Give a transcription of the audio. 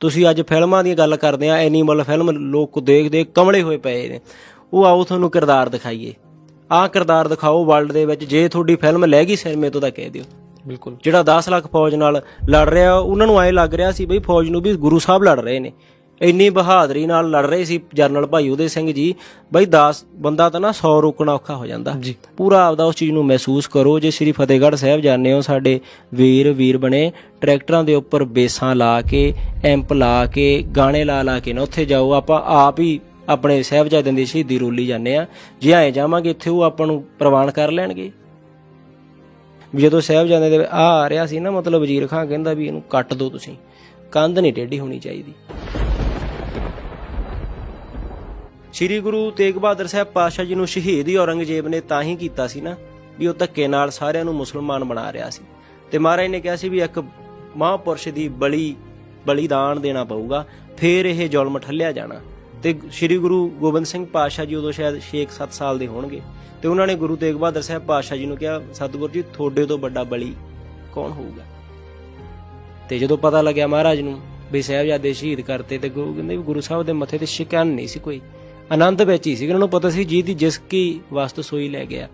ਤੁਸੀਂ ਅੱਜ ਫਿਲਮਾਂ ਦੀ ਗੱਲ ਕਰਦੇ ਆ ਐਨੀਮਲ ਫਿਲਮ ਲੋਕ ਦੇਖਦੇ ਕਮਲੇ ਹੋਏ ਪਏ ਨੇ। ਉਹ ਆਓ ਤੁਹਾਨੂੰ ਕਿਰਦਾਰ ਦਿਖਾਈਏ। ਆਹ ਕਿਰਦਾਰ ਦਿਖਾਓ ਵਰਲਡ ਦੇ ਵਿੱਚ ਜੇ ਤੁਹਾਡੀ ਫਿਲਮ ਲੈ ਗਈ ਸਿਨੇਮੇ ਤੋਂ ਤਾਂ ਕਹਿ ਦਿਓ। ਬਿਲਕੁਲ। ਜਿਹੜਾ 10 ਲੱਖ ਫੌਜ ਨਾਲ ਲੜ ਰਿਹਾ ਉਹਨਾਂ ਨੂੰ ਐ ਲੱਗ ਰਿਹਾ ਸੀ ਬਈ ਫੌਜ ਨੂੰ ਵੀ ਗੁਰੂ ਸਾਹਿਬ ਲੜ ਰਹੇ ਨੇ। ਇੰਨੀ ਬਹਾਦਰੀ ਨਾਲ ਲੜ ਰਹੇ ਸੀ ਜਰਨਲ ਭਾਈ ਉਹਦੇ ਸਿੰਘ ਜੀ ਬਈ 10 ਬੰਦਾ ਤਾਂ ਨਾ 100 ਰੋਕਣਾ ਔਖਾ ਹੋ ਜਾਂਦਾ। ਪੂਰਾ ਆਪਦਾ ਉਸ ਚੀਜ਼ ਨੂੰ ਮਹਿਸੂਸ ਕਰੋ ਜੇ ਸ੍ਰੀ ਫਤਿਹਗੜ੍ਹ ਸਾਹਿਬ ਜਾਂਦੇ ਹੋ ਸਾਡੇ ਵੀਰ ਵੀਰ ਬਣੇ ਟਰੈਕਟਰਾਂ ਦੇ ਉੱਪਰ ਬੇਸਾਂ ਲਾ ਕੇ ਐਂਪ ਲਾ ਕੇ ਗਾਣੇ ਲਾ ਲਾ ਕੇ ਨਾ ਉੱਥੇ ਜਾਓ ਆਪਾਂ ਆਪ ਹੀ ਆਪਣੇ ਸਾਹਿਬਜ਼ਾਦਿਆਂ ਦੀ ਸ਼ਹੀਦੀ ਰੋਲੀ ਜਾਂਦੇ ਆ ਜੇ ਆਏ ਜਾਵਾਂਗੇ ਇੱਥੇ ਉਹ ਆਪਾਂ ਨੂੰ ਪ੍ਰਵਾਨ ਕਰ ਲੈਣਗੇ। ਜਦੋਂ ਸਾਹਿਬਜ਼ਾਦੇ ਦੇ ਆ ਆ ਰਿਹਾ ਸੀ ਨਾ ਮਤਲਬ ਵਜ਼ੀਰ ਖਾਨ ਕਹਿੰਦਾ ਵੀ ਇਹਨੂੰ ਕੱਟ ਦਿਓ ਤੁਸੀਂ। ਕੰਧ ਨਹੀਂ ਟੇਢੀ ਹੋਣੀ ਚਾਹੀਦੀ। ਸ੍ਰੀ ਗੁਰੂ ਤੇਗ ਬਹਾਦਰ ਸਾਹਿਬ ਪਾਤਸ਼ਾਹ ਜੀ ਨੂੰ ਸ਼ਹੀਦ ਹੀ ਔਰੰਗਜ਼ੇਬ ਨੇ ਤਾਂ ਹੀ ਕੀਤਾ ਸੀ ਨਾ, ਵੀ ਉਹ ਧੱਕੇ ਨਾਲ ਸਾਰਿਆਂ ਨੂੰ ਮੁਸਲਮਾਨ ਬਣਾ ਰਿਹਾ ਸੀ। ਤੇ ਮਹਾਰਾਜ ਨੇ ਕਿਹਾ ਸੀ ਵੀ ਇੱਕ ਮਹਾਂਪੁਰਸ਼ ਦੀ ਬਲੀ, ਬਲੀਦਾਨ ਦੇਣਾ ਪਊਗਾ, ਫੇਰ ਇਹ ਜ਼ੁਲਮ ਠੱਲਿਆ ਜਾਣਾ। ਤੇ ਸ੍ਰੀ ਗੁਰੂ ਗੋਬਿੰਦ ਸਿੰਘ ਪਾਤਸ਼ਾਹ ਜੀ ਉਦੋਂ ਸ਼ਾਇਦ 6-7 ਸਾਲ ਦੇ ਹੋਣਗੇ। ਤੇ ਉਹਨਾਂ ਨੇ ਗੁਰੂ ਤੇਗ ਬਹਾਦਰ ਸਾਹਿਬ ਪਾਤਸ਼ਾਹ ਜੀ ਨੂੰ ਕਿਹਾ, ਸਤਿਗੁਰੂ ਜੀ, ਤੁਹਾਡੇ ਤੋਂ ਵੱਡਾ ਬਲੀ ਕੌਣ ਹੋਊਗਾ? ਤੇ ਜਦੋਂ ਪਤਾ ਲੱਗਿਆ ਮਹਾਰਾਜ ਨੂੰ ਵੀ ਸਾਹਿਬਜ਼ਾਦੇ ਸ਼ਹੀਦ ਕਰਤੇ, ਤੇ ਗੁਰੂ ਕਹਿੰਦੇ ਵੀ ਗੁਰੂ ਸਾਹਿਬ ਦੇ ਮੱਥੇ ਤੇ ਸ਼ਿਕਨ ਨਹੀਂ ਸੀ ਕੋਈ। ਆਨੰਦ ਵਿੱਚ ਹੀ ਸੀ ਉਹਨਾਂ ਨੂੰ ਪਤਾ ਸੀ ਜੀ ਦੀ ਜਿਸ ਕੀ ਵਸਤ ਸੋਈ ਲੈ ਗਿਆ।